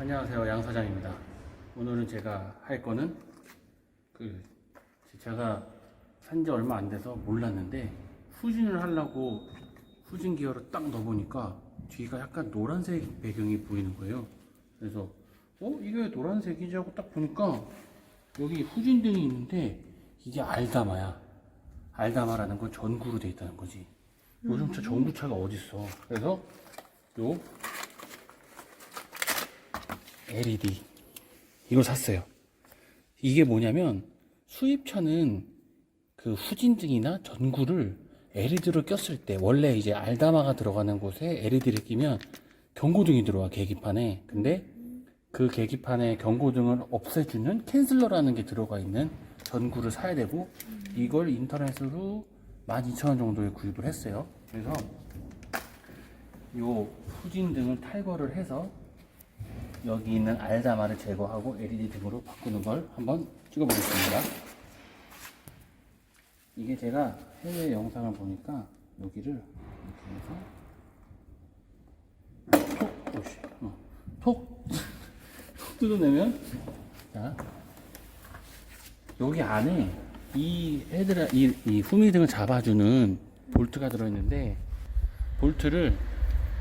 안녕하세요 양 사장입니다. 오늘은 제가 할 거는 그 제가 산 지 얼마 안 돼서 몰랐는데 후진을 하려고 후진 기어를 딱 넣어보니까 뒤가 약간 노란색 배경이 보이는 거예요. 그래서 어 이게 왜 노란색이지 하고 딱 보니까 여기 후진등이 있는데 이게 알다마야. 알다마라는 건 전구로 돼 있다는 거지. 요즘 차 전구차가 어딨어. 그래서 요 LED 이걸 샀어요. 이게 뭐냐면 수입차는 그 후진등이나 전구를 LED로 꼈을 때 원래 이제 알다마가 들어가는 곳에 LED를 끼면 경고등이 들어와 계기판에. 근데 그 계기판에 경고등을 없애주는 캔슬러라는 게 들어가 있는 전구를 사야 되고 이걸 인터넷으로 12,000원 정도에 구입을 했어요. 그래서 요 후진등을 탈거를 해서 여기 있는 알다마를 제거하고 LED 등으로 바꾸는 걸 한번 찍어보겠습니다. 이게 제가 해외 영상을 보니까 여기를 이렇게 해서 톡, 오씨, 어, 톡, 톡 뜯어내면 자 여기 안에 이 헤드라 이, 이 후미등을 잡아주는 볼트가 들어있는데 볼트를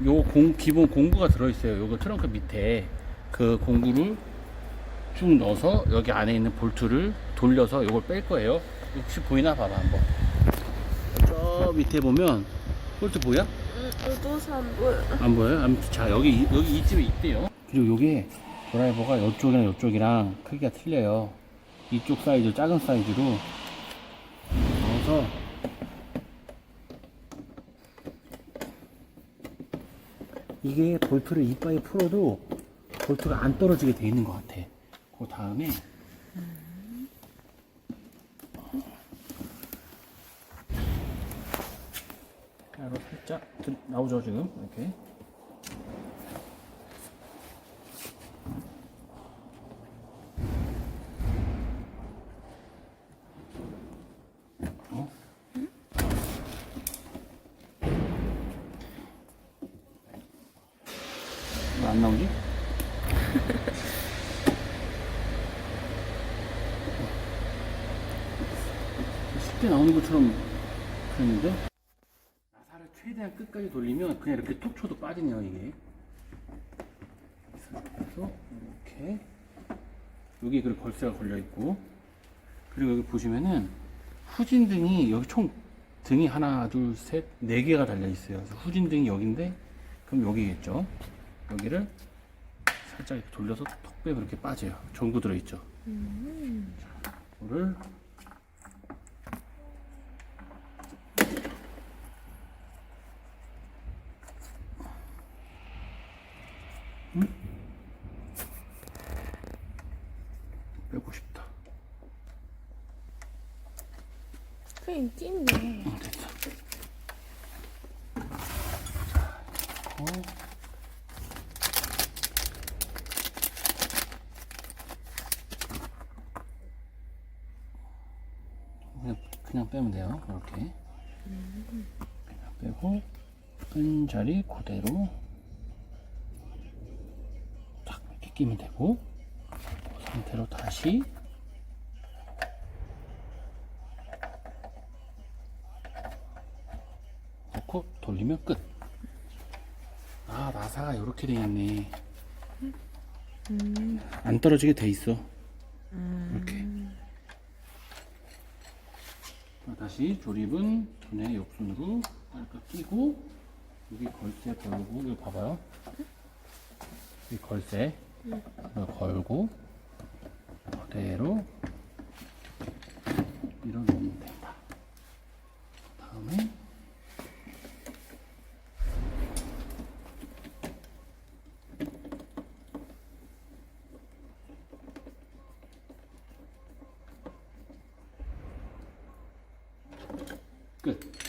요 공, 기본 공구가 들어있어요. 요거 트렁크 밑에 그 공구를 쭉 넣어서 여기 안에 있는 볼트를 돌려서 요걸 뺄 거예요. 혹시 보이나 봐봐 한번. 저 밑에 보면 볼트 보여? 어두워서 안 보여. 안 보여요? 아무튼 자 여기 이- 여기 이쯤에 있대요. 그리고 요게 드라이버가 이쪽이랑 이쪽이랑 크기가 틀려요. 이쪽 사이즈 작은 사이즈로 넣어서 이게 볼트를 이빨에 풀어도 볼트가 안 떨어지게 돼 있는 것 같아. 그 다음에 가로 살짝 들- 나오죠 지금 이렇게. 어? 왜안 나오지? 쉽게 나오는 것처럼 그랬는데? 나사를 최대한 끝까지 돌리면 그냥 이렇게 톡 쳐도 빠지네요 이게. 그래서 이렇게 여기 그 걸쇠가 걸려 있고. 그리고 여기 보시면은 후진등이 여기 총 등이 하나 둘 셋 네 개가 달려 있어요. 후진등이 여기인데 그럼 여기겠죠? 여기를 살짝 이렇게 돌려서 톡 빼면 이렇게 빠져요 전구 들어있죠 자, 이거를 빼고 싶다 그냥 찐네. 어, 됐어. 자, 어. 그냥, 빼면 돼요. 이렇게. 그냥 빼고, 끈 자리 그대로 딱 이렇게 끼면 되고, 그 상태로 다시 넣고 돌리면 끝. 아, 나사가 이렇게 돼 있네. 안 떨어지게 돼 있어. 이렇게. 자, 다시 조립은 전에 옆손으로 딸깍 끼고 여기 걸쇠 걸고 이거 봐봐요. 이 걸쇠 걸고 그대로. Good.